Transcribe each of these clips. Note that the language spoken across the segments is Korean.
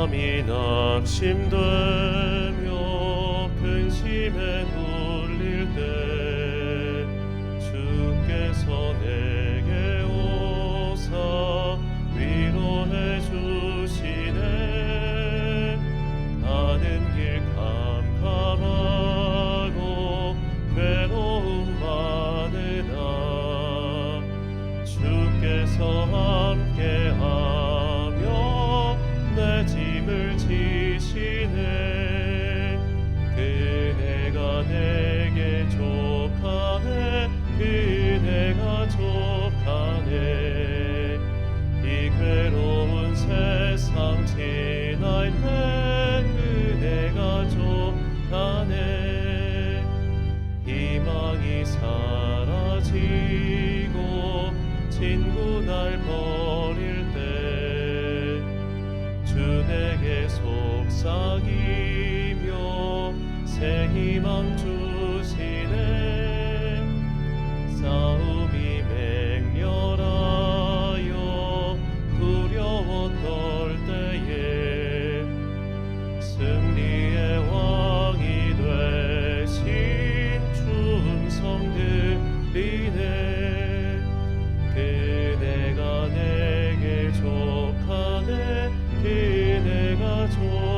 내 맘이 낙심되며 근심에 눌릴 때 그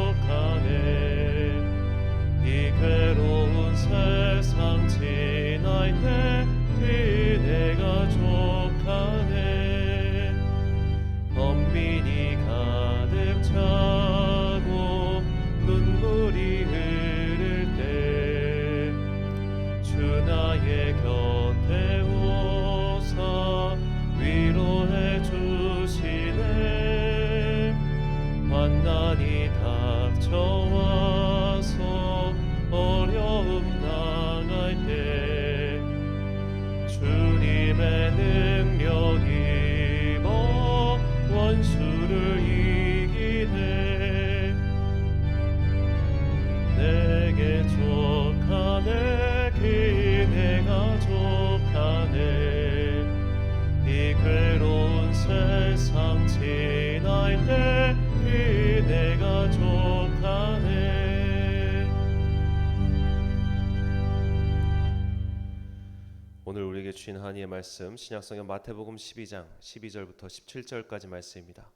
우리에게 주신 하나님의 말씀 신약성경 마태복음 12장 12절부터 17절까지 말씀입니다.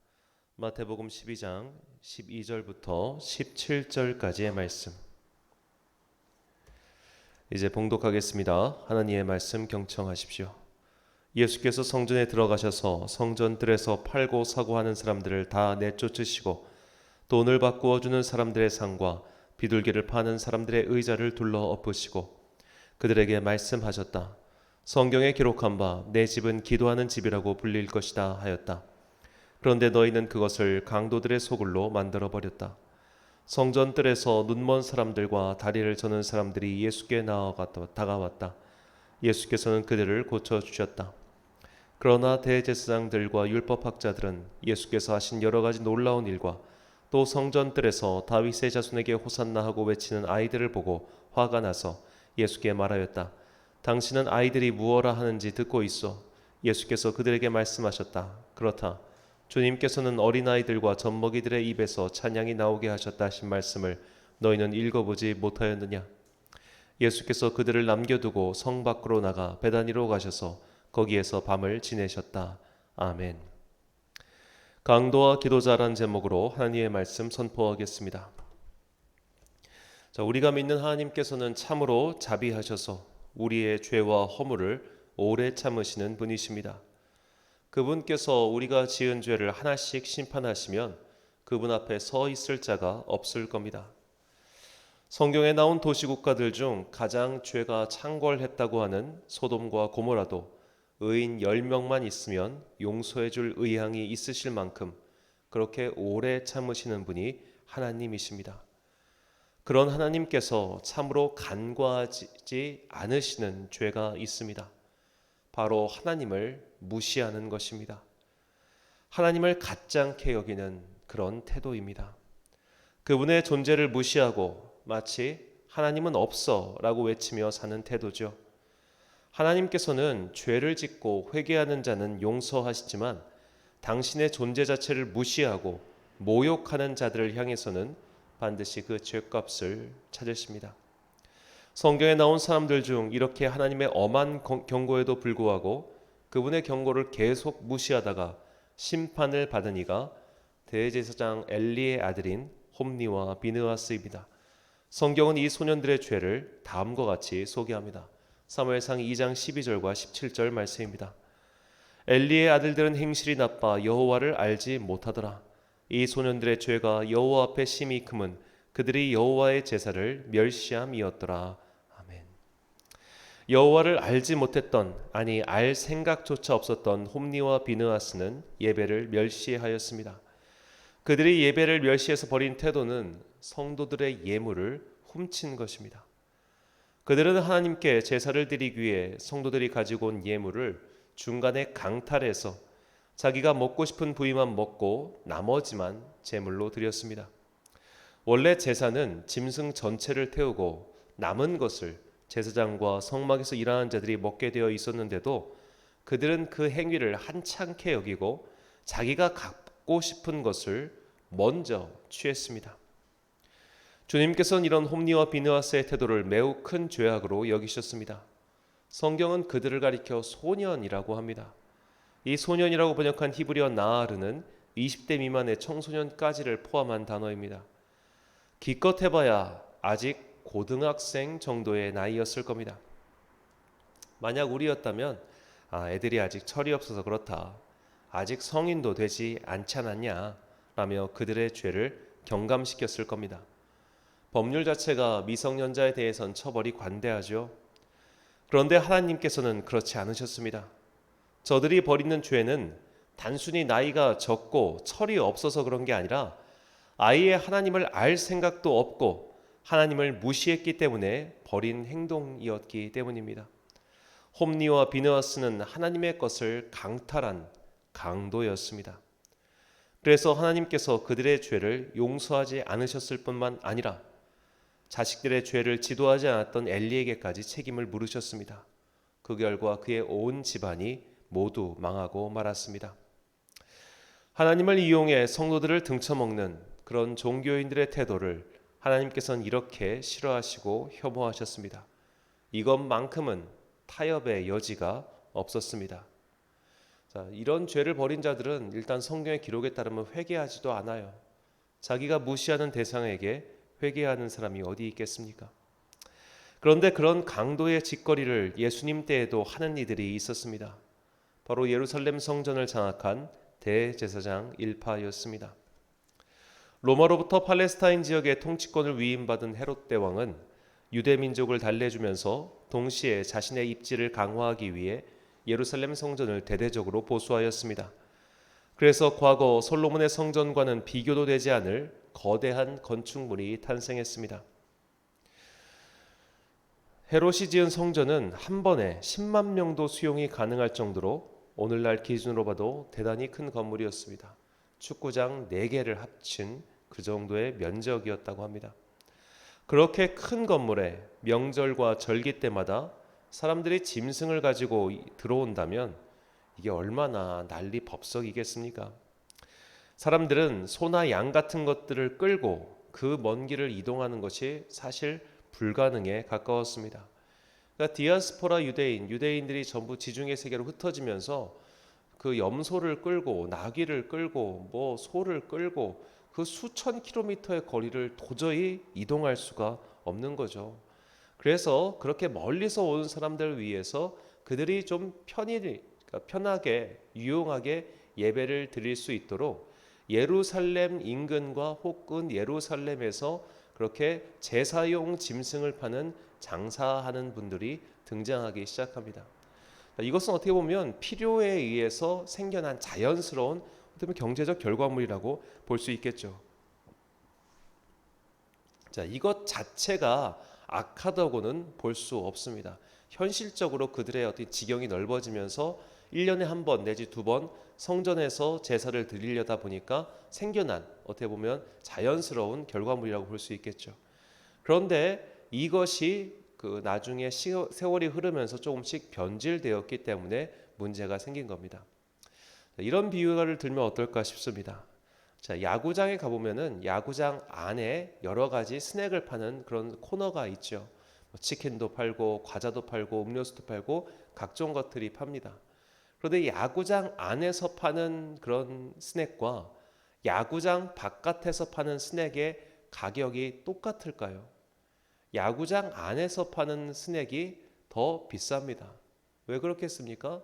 마태복음 12장 12절부터 17절까지의 말씀. 이제 봉독하겠습니다. 하나님의 말씀 경청하십시오. 예수께서 성전에 들어가셔서 성전들에서 팔고 사고 하는 사람들을 다 내쫓으시고 돈을 바꾸어 주는 사람들의 상과 비둘기를 파는 사람들의 의자를 둘러 엎으시고 그들에게 말씀하셨다. 성경에 기록한 바 내 집은 기도하는 집이라고 불릴 것이다 하였다. 그런데 너희는 그것을 강도들의 소굴로 만들어 버렸다. 성전 뜰에서 눈먼 사람들과 다리를 저는 사람들이 예수께 나아가 다가왔다. 예수께서는 그들을 고쳐 주셨다. 그러나 대제사장들과 율법학자들은 예수께서 하신 여러 가지 놀라운 일과 또 성전 뜰에서 다윗의 자손에게 호산나 하고 외치는 아이들을 보고 화가 나서 예수께 말하였다. 당신은 아이들이 무엇라 하는지 듣고 있어. 예수께서 그들에게 말씀하셨다. 그렇다. 주님께서는 어린아이들과 젖먹이들의 입에서 찬양이 나오게 하셨다 하신 말씀을 너희는 읽어보지 못하였느냐? 예수께서 그들을 남겨두고 성 밖으로 나가 베다니로 가셔서 거기에서 밤을 지내셨다. 아멘. 강도와 기도자란 제목으로 하나님의 말씀 선포하겠습니다. 자, 우리가 믿는 하나님께서는 참으로 자비하셔서 우리의 죄와 허물을 오래 참으시는 분이십니다. 그분께서 우리가 지은 죄를 하나씩 심판하시면 그분 앞에 서 있을 자가 없을 겁니다. 성경에 나온 도시국가들 중 가장 죄가 창궐했다고 하는 소돔과 고모라도 의인 10명만 있으면 용서해 줄 의향이 있으실 만큼 그렇게 오래 참으시는 분이 하나님이십니다. 그런 하나님께서 참으로 간과하지 않으시는 죄가 있습니다. 바로 하나님을 무시하는 것입니다. 하나님을 가짱케 여기는 그런 태도입니다. 그분의 존재를 무시하고 마치 하나님은 없어 라고 외치며 사는 태도죠. 하나님께서는 죄를 짓고 회개하는 자는 용서하시지만 당신의 존재 자체를 무시하고 모욕하는 자들을 향해서는 반드시 그 죄값을 찾으십니다. 성경에 나온 사람들 중 이렇게 하나님의 엄한 경고에도 불구하고 그분의 경고를 계속 무시하다가 심판을 받은 이가 대제사장 엘리의 아들인 홈니와 비느하스입니다. 성경은 이 소년들의 죄를 다음과 같이 소개합니다. 사무엘상 2장 12절과 17절 말씀입니다. 엘리의 아들들은 행실이 나빠 여호와를 알지 못하더라. 이 소년들의 죄가 여호와 앞에 심히 크면 그들이 여호와의 제사를 멸시함이었더라. 아멘. 여호와를 알지 못했던 아니 알 생각조차 없었던 홈니와 비느하스는 예배를 멸시하였습니다. 그들이 예배를 멸시해서 버린 태도는 성도들의 예물을 훔친 것입니다. 그들은 하나님께 제사를 드리기 위해 성도들이 가지고 온 예물을 중간에 강탈해서 자기가 먹고 싶은 부위만 먹고 나머지만 제물로 드렸습니다. 원래 제사는 짐승 전체를 태우고 남은 것을 제사장과 성막에서 일하는 자들이 먹게 되어 있었는데도 그들은 그 행위를 한창케 여기고 자기가 갖고 싶은 것을 먼저 취했습니다. 주님께서는 이런 홈리와 비느하스의 태도를 매우 큰 죄악으로 여기셨습니다. 성경은 그들을 가리켜 소년이라고 합니다. 이 소년이라고 번역한 히브리어 나아르는 20대 미만의 청소년까지를 포함한 단어입니다. 기껏 해봐야 아직 고등학생 정도의 나이였을 겁니다. 만약 우리였다면 아, 애들이 아직 철이 없어서 그렇다. 아직 성인도 되지 않지 않았냐? 라며 그들의 죄를 경감시켰을 겁니다. 법률 자체가 미성년자에 대해선 처벌이 관대하죠. 그런데 하나님께서는 그렇지 않으셨습니다. 저들이 벌이는 죄는 단순히 나이가 적고 철이 없어서 그런 게 아니라 아이의 하나님을 알 생각도 없고 하나님을 무시했기 때문에 벌인 행동이었기 때문입니다. 홈니와 비느하스는 하나님의 것을 강탈한 강도였습니다. 그래서 하나님께서 그들의 죄를 용서하지 않으셨을 뿐만 아니라 자식들의 죄를 지도하지 않았던 엘리에게까지 책임을 물으셨습니다. 그 결과 그의 온 집안이 모두 망하고 말았습니다. 하나님을 이용해 성도들을 등쳐먹는 그런 종교인들의 태도를 하나님께서는 이렇게 싫어하시고 혐오하셨습니다. 이것만큼은 타협의 여지가 없었습니다. 자, 이런 죄를 벌인 자들은 일단 성경의 기록에 따르면 회개하지도 않아요. 자기가 무시하는 대상에게 회개하는 사람이 어디 있겠습니까? 그런데 그런 강도의 짓거리를 예수님 때에도 하는 이들이 있었습니다. 바로 예루살렘 성전을 장악한 대제사장 일파였습니다. 로마로부터 팔레스타인 지역의 통치권을 위임받은 헤롯 대왕은 유대 민족을 달래주면서 동시에 자신의 입지를 강화하기 위해 예루살렘 성전을 대대적으로 보수하였습니다. 그래서 과거 솔로몬의 성전과는 비교도 되지 않을 거대한 건축물이 탄생했습니다. 헤롯이 지은 성전은 한 번에 10만 명도 수용이 가능할 정도로 오늘날 기준으로 봐도 대단히 큰 건물이었습니다. 축구장 4개를 합친 그 정도의 면적이었다고 합니다. 그렇게 큰 건물에 명절과 절기 때마다 사람들이 짐승을 가지고 들어온다면 이게 얼마나 난리 법석이겠습니까? 사람들은 소나 양 같은 것들을 끌고 그 먼 길을 이동하는 것이 사실 불가능에 가까웠습니다. 그러니까 디아스포라 유대인, 유대인들이 전부 지중해 세계로 흩어지면서 그 염소를 끌고 나귀를 끌고 뭐 소를 끌고 그 수천 킬로미터의 거리를 도저히 이동할 수가 없는 거죠. 그래서 그렇게 멀리서 온 사람들을 위해서 그들이 좀 편히 그러니까 편하게 유용하게 예배를 드릴 수 있도록 예루살렘 인근과 혹은 예루살렘에서 그렇게 제사용 짐승을 파는 장사하는 분들이 등장하기 시작합니다. 이것은 어떻게 보면 필요에 의해서 생겨난 자연스러운 어떻게 보면 경제적 결과물이라고 볼 수 있겠죠. 자, 이것 자체가 악하다고는 볼 수 없습니다. 현실적으로 그들의 어떤 지경이 넓어지면서 1년에 한 번 내지 두 번 성전에서 제사를 드리려다 보니까 생겨난 어떻게 보면 자연스러운 결과물이라고 볼 수 있겠죠. 그런데 이것이 그 나중에 세월이 흐르면서 조금씩 변질되었기 때문에 문제가 생긴 겁니다. 이런 비유를 들면 어떨까 싶습니다. 자, 야구장에 가보면은 야구장 안에 여러 가지 스낵을 파는 그런 코너가 있죠. 뭐 치킨도 팔고 과자도 팔고 음료수도 팔고 각종 것들이 팝니다. 그런데 야구장 안에서 파는 그런 스낵과 야구장 바깥에서 파는 스낵의 가격이 똑같을까요? 야구장 안에서 파는 스낵이 더 비쌉니다. 왜 그렇겠습니까?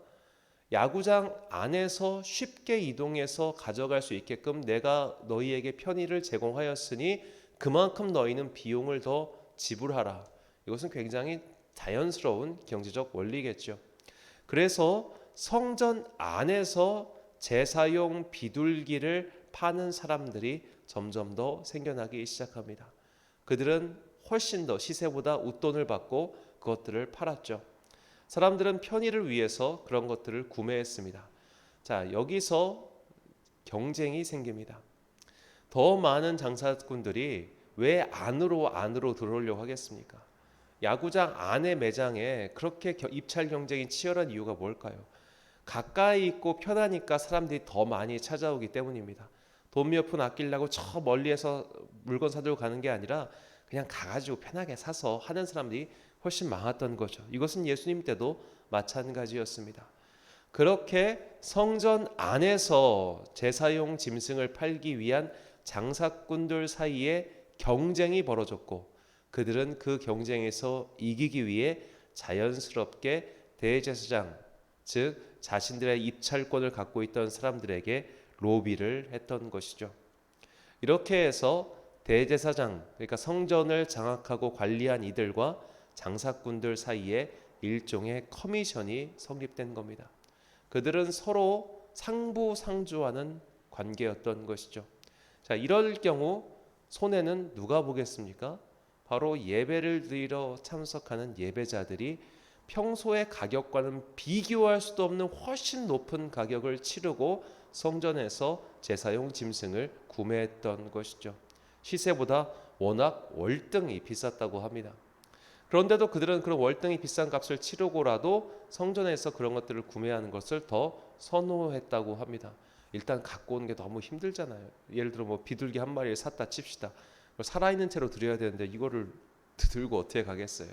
야구장 안에서 쉽게 이동해서 가져갈 수 있게끔 내가 너희에게 편의를 제공하였으니 그만큼 너희는 비용을 더 지불하라. 이것은 굉장히 자연스러운 경제적 원리겠죠. 그래서 성전 안에서 제사용 비둘기를 파는 사람들이 점점 더 생겨나기 시작합니다. 그들은 훨씬 더 시세보다 웃돈을 받고 그것들을 팔았죠. 사람들은 편의를 위해서 그런 것들을 구매했습니다. 자, 여기서 경쟁이 생깁니다. 더 많은 장사꾼들이 왜 안으로 안으로 들어오려고 하겠습니까? 야구장 안의 매장에 그렇게 입찰 경쟁이 치열한 이유가 뭘까요? 가까이 있고 편하니까 사람들이 더 많이 찾아오기 때문입니다. 돈 몇 푼 아끼려고 저 멀리에서 물건 사들고 가는 게 아니라 그냥 가가지고 편하게 사서 하는 사람들이 훨씬 많았던 거죠. 이것은 예수님 때도 마찬가지였습니다. 그렇게 성전 안에서 제사용 짐승을 팔기 위한 장사꾼들 사이에 경쟁이 벌어졌고 그들은 그 경쟁에서 이기기 위해 자연스럽게 대제사장 즉 자신들의 입찰권을 갖고 있던 사람들에게 로비를 했던 것이죠. 이렇게 해서 대제사장 그러니까 성전을 장악하고 관리한 이들과 장사꾼들 사이에 일종의 커미션이 성립된 겁니다. 그들은 서로 상부상조하는 관계였던 것이죠. 자, 이럴 경우 손해는 누가 보겠습니까? 바로 예배를 드리러 참석하는 예배자들이 평소의 가격과는 비교할 수도 없는 훨씬 높은 가격을 치르고 성전에서 제사용 짐승을 구매했던 것이죠. 시세보다 워낙 월등히 비쌌다고 합니다. 그런데도 그들은 그런 월등히 비싼 값을 치르고라도 성전에서 그런 것들을 구매하는 것을 더 선호했다고 합니다. 일단 갖고 오는 게 너무 힘들잖아요. 예를 들어 뭐 비둘기 한 마리를 샀다 칩시다. 살아있는 채로 드려야 되는데 이거를 들고 어떻게 가겠어요.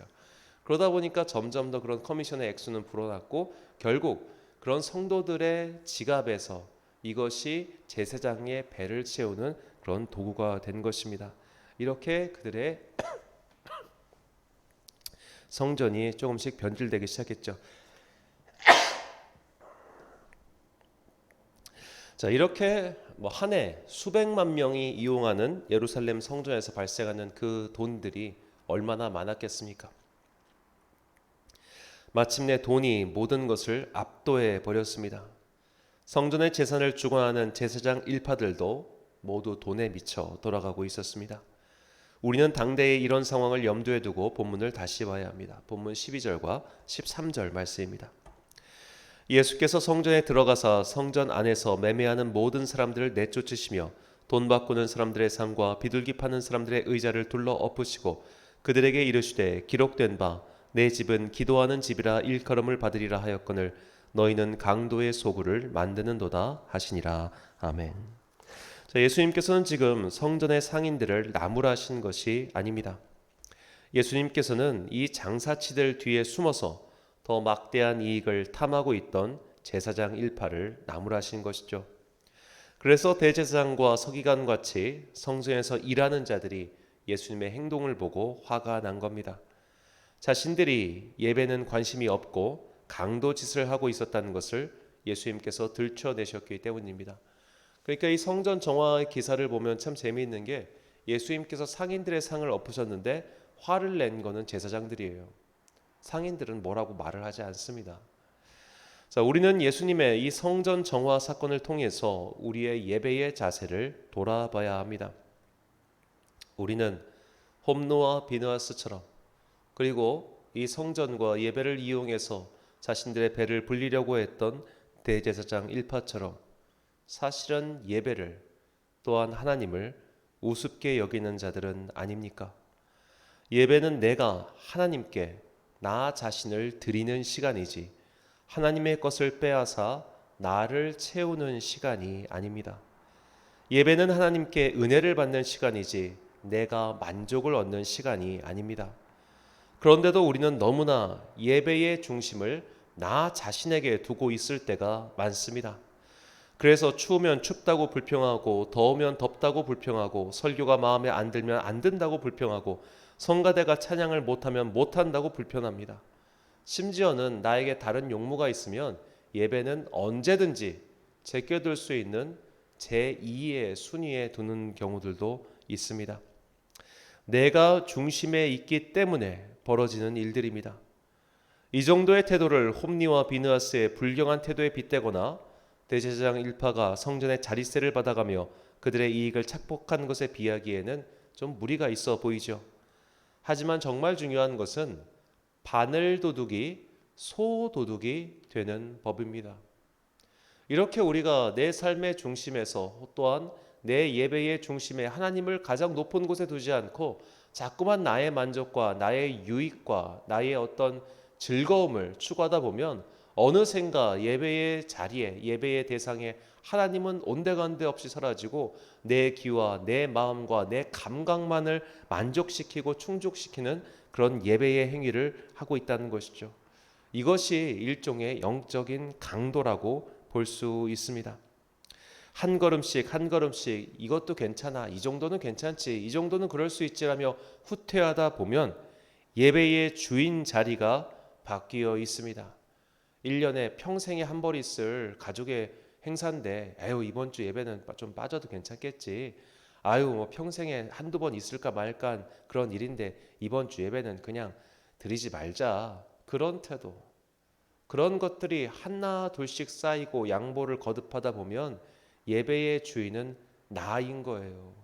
그러다 보니까 점점 더 그런 커미션의 액수는 불어났고 결국 그런 성도들의 지갑에서 이것이 제사장의 배를 채우는 그런 도구가 된 것입니다. 이렇게 그들의 성전이 조금씩 변질되기 시작했죠. 자 이렇게 뭐 한 해 수백만 명이 이용하는 예루살렘 성전에서 발생하는 그 돈들이 얼마나 많았겠습니까? 마침내 돈이 모든 것을 압도해 버렸습니다. 성전의 재산을 주관하는 제사장 일파들도 모두 돈에 미쳐 돌아가고 있었습니다. 우리는 당대의 이런 상황을 염두에 두고 본문을 다시 봐야 합니다. 본문 12절과 13절 말씀입니다. 예수께서 성전에 들어가사 성전 안에서 매매하는 모든 사람들을 내쫓으시며 돈 바꾸는 사람들의 상과 비둘기 파는 사람들의 의자를 둘러 엎으시고 그들에게 이르시되 기록된 바 내 집은 기도하는 집이라 일컬음을 받으리라 하였거늘 너희는 강도의 소굴을 만드는도다 하시니라 아멘. 자, 예수님께서는 지금 성전의 상인들을 나무라신 것이 아닙니다. 예수님께서는 이 장사치들 뒤에 숨어서 더 막대한 이익을 탐하고 있던 제사장 일파를 나무라신 것이죠. 그래서 대제사장과 서기관 같이 성전에서 일하는 자들이 예수님의 행동을 보고 화가 난 겁니다. 자신들이 예배는 관심이 없고 강도 짓을 하고 있었다는 것을 예수님께서 들춰내셨기 때문입니다. 그러니까 이 성전 정화의 기사를 보면 참 재미있는 게 예수님께서 상인들의 상을 엎으셨는데 화를 낸 거는 제사장들이에요. 상인들은 뭐라고 말을 하지 않습니다. 자, 우리는 예수님의 이 성전 정화 사건을 통해서 우리의 예배의 자세를 돌아봐야 합니다. 우리는 홈노와 비느하스처럼 그리고 이 성전과 예배를 이용해서 자신들의 배를 불리려고 했던 대제사장 일파처럼 사실은 예배를 또한 하나님을 우습게 여기는 자들은 아닙니까? 예배는 내가 하나님께 나 자신을 드리는 시간이지 하나님의 것을 빼앗아 나를 채우는 시간이 아닙니다. 예배는 하나님께 은혜를 받는 시간이지 내가 만족을 얻는 시간이 아닙니다. 그런데도 우리는 너무나 예배의 중심을 나 자신에게 두고 있을 때가 많습니다. 그래서 추우면 춥다고 불평하고 더우면 덥다고 불평하고 설교가 마음에 안 들면 안 든다고 불평하고 성가대가 찬양을 못하면 못한다고 불편합니다. 심지어는 나에게 다른 용무가 있으면 예배는 언제든지 제껴둘 수 있는 제2의 순위에 두는 경우들도 있습니다. 내가 중심에 있기 때문에 벌어지는 일들입니다. 이 정도의 태도를 홈리와 비느하스의 불경한 태도에 빗대거나 대제사장 일파가 성전의 자리세를 받아가며 그들의 이익을 착복한 것에 비하기에는 좀 무리가 있어 보이죠. 하지만 정말 중요한 것은 바늘 도둑이 소 도둑이 되는 법입니다. 이렇게 우리가 내 삶의 중심에서 또한 내 예배의 중심에 하나님을 가장 높은 곳에 두지 않고 자꾸만 나의 만족과 나의 유익과 나의 어떤 즐거움을 추구하다 보면 어느샌가 예배의 자리에 예배의 대상에 하나님은 온데간데 없이 사라지고 내 귀와 내 마음과 내 감각만을 만족시키고 충족시키는 그런 예배의 행위를 하고 있다는 것이죠. 이것이 일종의 영적인 강도라고 볼 수 있습니다. 한 걸음씩 한 걸음씩 이것도 괜찮아 이 정도는 괜찮지 이 정도는 그럴 수 있지라며 후퇴하다 보면 예배의 주인 자리가 바뀌어 있습니다. 1년에 평생에 한번 있을 가족의 행사인데 에휴 이번 주 예배는 좀 빠져도 괜찮겠지. 아유 뭐 평생에 한두 번 있을까 말까 그런 일인데 이번 주 예배는 그냥 드리지 말자. 그런 태도. 그런 것들이 하나 둘씩 쌓이고 양보를 거듭하다 보면 예배의 주인은 나인 거예요.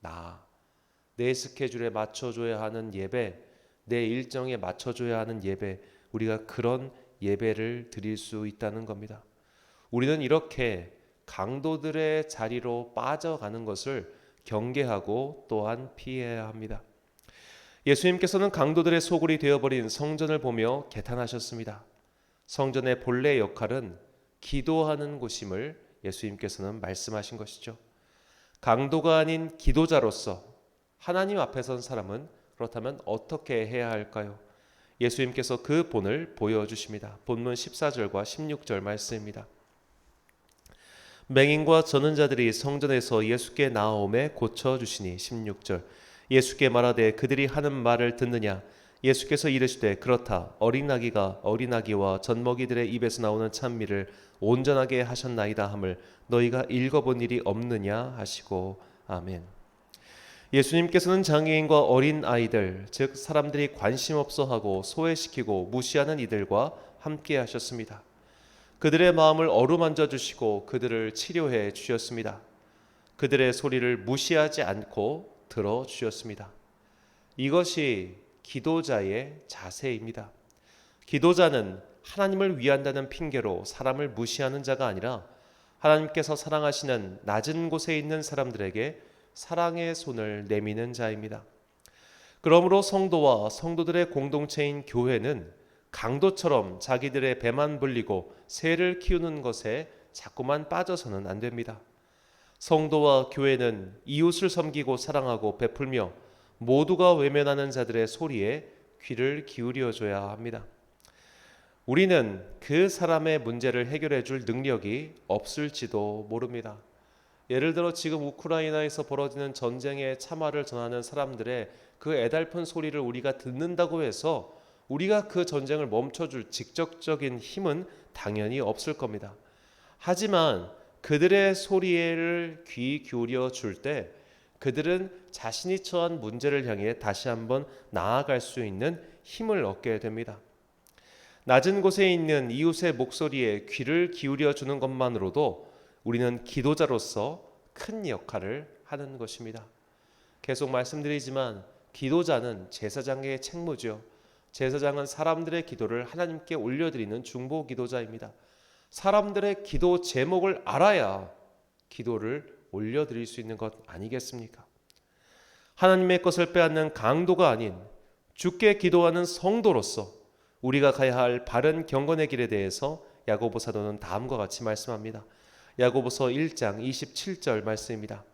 나. 내 스케줄에 맞춰줘야 하는 예배, 내 일정에 맞춰줘야 하는 예배, 우리가 그런 예배를 드릴 수 있다는 겁니다. 우리는 이렇게 강도들의 자리로 빠져가는 것을 경계하고 또한 피해야 합니다. 예수님께서는 강도들의 소굴이 되어버린 성전을 보며 개탄하셨습니다. 성전의 본래 역할은 기도하는 곳임을 예수님께서는 말씀하신 것이죠. 강도가 아닌 기도자로서 하나님 앞에 선 사람은 그렇다면 어떻게 해야 할까요? 예수님께서 그 본을 보여주십니다. 본문 14절과 16절 말씀입니다. 맹인과 저는 자들이 성전에서 예수께 나옴에 고쳐 주시니 16절 예수께 말하되 그들이 하는 말을 듣느냐 예수께서 이르시되 그렇다 어린아기가 어린아기와 젖먹이들의 입에서 나오는 찬미를 온전하게 하셨나이다 함을 너희가 읽어본 일이 없느냐 하시고 아멘. 예수님께서는 장애인과 어린 아이들, 즉 사람들이 관심 없어 하고 소외시키고 무시하는 이들과 함께 하셨습니다. 그들의 마음을 어루만져 주시고 그들을 치료해 주셨습니다. 그들의 소리를 무시하지 않고 들어 주셨습니다. 이것이 기도자의 자세입니다. 기도자는 하나님을 위한다는 핑계로 사람을 무시하는 자가 아니라 하나님께서 사랑하시는 낮은 곳에 있는 사람들에게 사랑의 손을 내미는 자입니다. 그러므로 성도와 성도들의 공동체인 교회는 강도처럼 자기들의 배만 불리고 새를 키우는 것에 자꾸만 빠져서는 안 됩니다. 성도와 교회는 이웃을 섬기고 사랑하고 베풀며 모두가 외면하는 자들의 소리에 귀를 기울여 줘야 합니다. 우리는 그 사람의 문제를 해결해 줄 능력이 없을지도 모릅니다. 예를 들어 지금 우크라이나에서 벌어지는 전쟁의 참화를 전하는 사람들의 그 애달픈 소리를 우리가 듣는다고 해서 우리가 그 전쟁을 멈춰줄 직접적인 힘은 당연히 없을 겁니다. 하지만 그들의 소리를 귀 기울여 줄 때 그들은 자신이 처한 문제를 향해 다시 한번 나아갈 수 있는 힘을 얻게 됩니다. 낮은 곳에 있는 이웃의 목소리에 귀를 기울여 주는 것만으로도 우리는 기도자로서 큰 역할을 하는 것입니다. 계속 말씀드리지만 기도자는 제사장의 책무죠. 제사장은 사람들의 기도를 하나님께 올려드리는 중보 기도자입니다. 사람들의 기도 제목을 알아야 기도를 올려드릴 수 있는 것 아니겠습니까? 하나님의 것을 빼앗는 강도가 아닌 주께 기도하는 성도로서 우리가 가야 할 바른 경건의 길에 대해서 야고보 사도는 다음과 같이 말씀합니다. 야고보서 1장 27절 말씀입니다.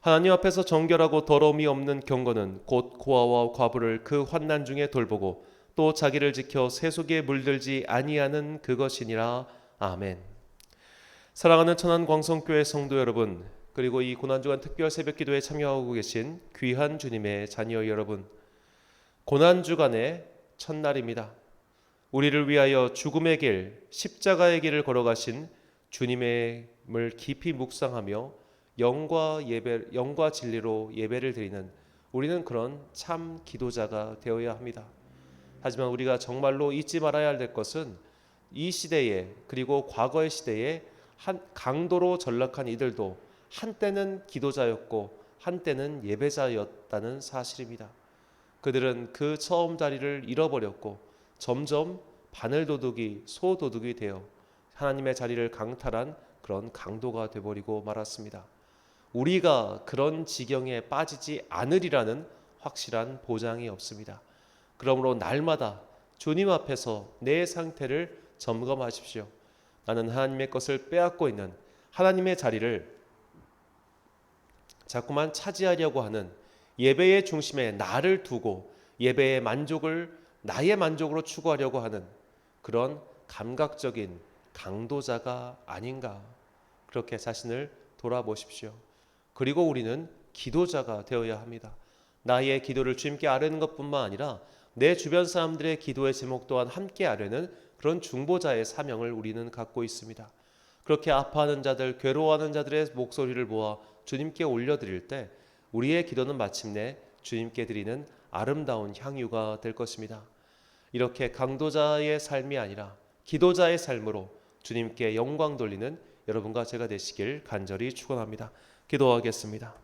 하나님 앞에서 정결하고 더러움이 없는 경건은 곧 고아와 과부를 그 환난 중에 돌보고 또 자기를 지켜 세속에 물들지 아니하는 그것이니라 아멘. 사랑하는 천안 광성교회 성도 여러분, 그리고 이 고난 주간 특별 새벽 기도에 참여하고 계신 귀한 주님의 자녀 여러분, 고난 주간의 첫날입니다. 우리를 위하여 죽음의 길, 십자가의 길을 걸어가신 주님의을 깊이 묵상하며 영과 예배, 영과 진리로 예배를 드리는 우리는 그런 참 기도자가 되어야 합니다. 하지만 우리가 정말로 잊지 말아야 할 것은 이 시대에 그리고 과거의 시대에 한 강도로 전락한 이들도 한때는 기도자였고 한때는 예배자였다는 사실입니다. 그들은 그 처음 자리를 잃어버렸고 점점 바늘도둑이 소도둑이 되어 하나님의 자리를 강탈한 그런 강도가 되버리고 말았습니다. 우리가 그런 지경에 빠지지 않으리라는 확실한 보장이 없습니다. 그러므로 날마다 주님 앞에서 내 상태를 점검하십시오. 나는 하나님의 것을 빼앗고 있는 하나님의 자리를 자꾸만 차지하려고 하는 예배의 중심에 나를 두고 예배의 만족을 나의 만족으로 추구하려고 하는 그런 감각적인 강도자가 아닌가 그렇게 자신을 돌아보십시오. 그리고 우리는 기도자가 되어야 합니다. 나의 기도를 주님께 아뢰는 것뿐만 아니라 내 주변 사람들의 기도의 제목 또한 함께 아뢰는 그런 중보자의 사명을 우리는 갖고 있습니다. 그렇게 아파하는 자들, 괴로워하는 자들의 목소리를 모아 주님께 올려드릴 때 우리의 기도는 마침내 주님께 드리는 아름다운 향유가 될 것입니다. 이렇게 강도자의 삶이 아니라 기도자의 삶으로 주님께 영광 돌리는 여러분과 제가 되시길 간절히 축원합니다. 기도하겠습니다.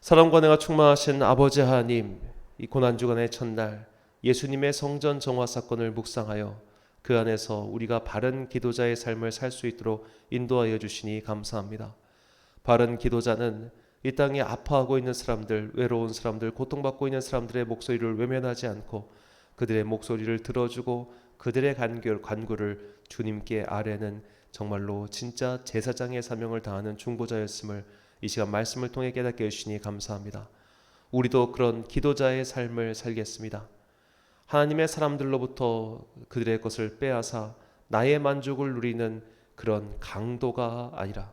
사랑과 내가 충만하신 아버지 하나님, 이 고난 주간의 첫날 예수님의 성전 정화 사건을 묵상하여 그 안에서 우리가 바른 기도자의 삶을 살 수 있도록 인도하여 주시니 감사합니다. 바른 기도자는 이 땅에 아파하고 있는 사람들, 외로운 사람들, 고통받고 있는 사람들의 목소리를 외면하지 않고 그들의 목소리를 들어주고 그들의 간결 간구를 주님께 아뢰는 정말로 진짜 제사장의 사명을 다하는 중보자였음을 이 시간 말씀을 통해 깨닫게 해주시니 감사합니다. 우리도 그런 기도자의 삶을 살겠습니다. 하나님의 사람들로부터 그들의 것을 빼앗아 나의 만족을 누리는 그런 강도가 아니라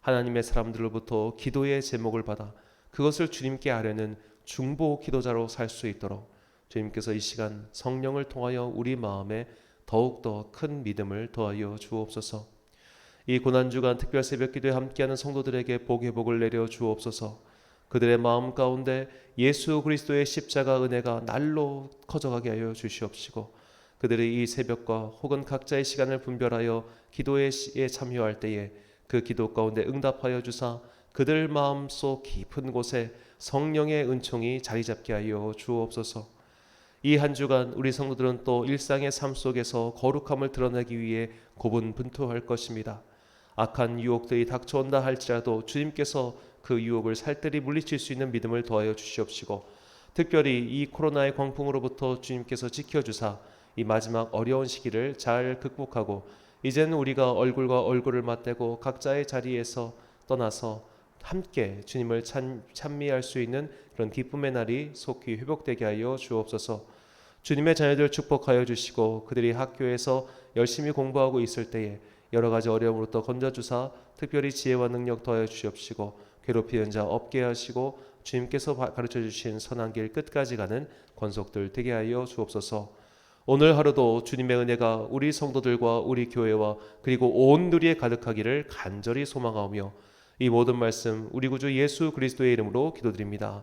하나님의 사람들로부터 기도의 제목을 받아 그것을 주님께 아뢰는 중보 기도자로 살 수 있도록 주님께서 이 시간 성령을 통하여 우리 마음에 더욱더 큰 믿음을 더하여 주옵소서. 이 고난 주간 특별 새벽 기도에 함께하는 성도들에게 복의 복을 내려 주옵소서. 그들의 마음 가운데 예수 그리스도의 십자가 은혜가 날로 커져가게 하여 주시옵시고 그들의 이 새벽과 혹은 각자의 시간을 분별하여 기도에 참여할 때에 그 기도 가운데 응답하여 주사 그들 마음속 깊은 곳에 성령의 은총이 자리 잡게 하여 주옵소서. 이 한 주간 우리 성도들은 또 일상의 삶 속에서 거룩함을 드러내기 위해 고분분투할 것입니다. 악한 유혹들이 닥쳐온다 할지라도 주님께서 그 유혹을 살뜰히 물리칠 수 있는 믿음을 더하여 주시옵시고 특별히 이 코로나의 광풍으로부터 주님께서 지켜주사 이 마지막 어려운 시기를 잘 극복하고 이제는 우리가 얼굴과 얼굴을 맞대고 각자의 자리에서 떠나서 함께 주님을 찬, 찬미할 수 있는 그런 기쁨의 날이 속히 회복되게 하여 주옵소서. 주님의 자녀들 축복하여 주시고 그들이 학교에서 열심히 공부하고 있을 때에 여러 가지 어려움으로부터 건져 주사 특별히 지혜와 능력 더하여 주시옵시고 괴롭히는 자 없게 하시고 주님께서 바- 가르쳐 주신 선한 길 끝까지 가는 권속들 되게 하여 주옵소서. 오늘 하루도 주님의 은혜가 우리 성도들과 우리 교회와 그리고 온 누리에 가득하기를 간절히 소망하오며 이 모든 말씀 우리 구주 예수 그리스도의 이름으로 기도드립니다.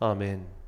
아멘.